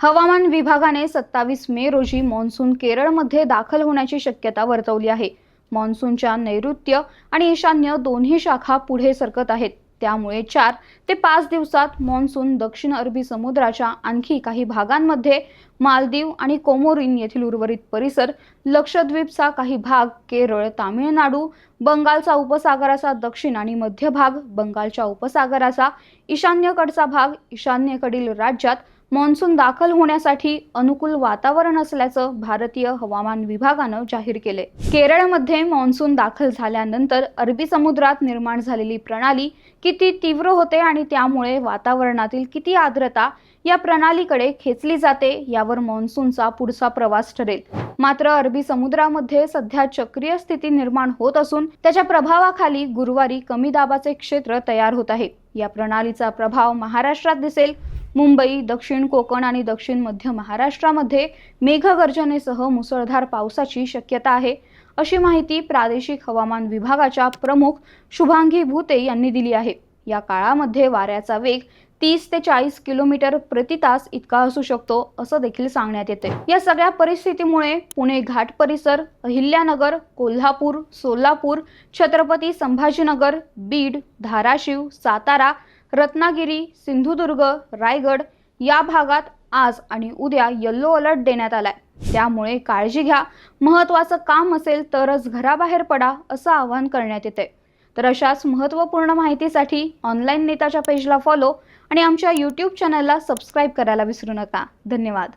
हवामान विभागाने सत्तावीस मे रोजी मान्सून केरळमध्ये दाखल होण्याची शक्यता वर्तवली आहे. मान्सूनच्या नैऋत्य आणि ईशान्य दोन्ही शाखा पुढे सरकत आहेत. त्यामुळे चार ते पाच दिवसात मान्सून दक्षिण अरबी समुद्राच्या आणखी काही भागांमध्ये मालदीव आणि कोमोरिन येथील उर्वरित परिसर लक्षद्वीपचा काही भाग केरळ तामिळनाडू बंगालचा उपसागराचा दक्षिण आणि मध्य भाग बंगालच्या उपसागराचा ईशान्येकडचा भाग ईशान्येकडील राज्यात मान्सून दाखल होण्यासाठी अनुकूल वातावरण असल्याचं भारतीय हवामान विभागानं जाहीर केले केरळमध्ये मान्सून दाखल झाल्यानंतर अरबी समुद्रात निर्माण झालेली प्रणाली किती तीव्र होते आणि त्यामुळे वातावरणातील किती आर्द्रता या प्रणालीकडे खेचली जाते यावर मान्सूनचा पुढचा प्रवास ठरेल. मात्र अरबी समुद्रामध्ये सध्या चक्रीय स्थिती निर्माण होत असून त्याच्या प्रभावाखाली गुरुवारी कमी दाबाचे क्षेत्र तयार होत आहे. या प्रणालीचा प्रभाव महाराष्ट्रात दिसेल. मुंबई दक्षिण कोकण आणि दक्षिण मध्य महाराष्ट्रामध्ये मेघगर्जनेसह मुसळधार पावसाची शक्यता आहे. अशी माहिती प्रादेशिक हवामान विभागाच्या प्रमुख शुभांगी भुते यांनी दिली आहे. या काळामध्ये वाऱ्याचा वेग तीस ते चाळीस किलोमीटर प्रति तास इतका असू शकतो असं देखील सांगण्यात येते. या सगळ्या परिस्थितीमुळे पुणे घाट परिसर अहिल्यानगर कोल्हापूर सोलापूर छत्रपती संभाजीनगर बीड धाराशिव सातारा रत्नागिरी सिंधुदुर्ग रायगड या भागात आज आणि उद्या येल्लो अलर्ट देण्यात आलाय. त्यामुळे काळजी घ्या. महत्त्वाचं काम असेल तरच घराबाहेर पडा असं आवाहन करण्यात येते तर अशाच महत्त्वपूर्ण माहितीसाठी ऑनलाईन नेताच्या पेजला फॉलो आणि आमच्या यूट्यूब चॅनलला सबस्क्राईब करायला विसरू नका. धन्यवाद.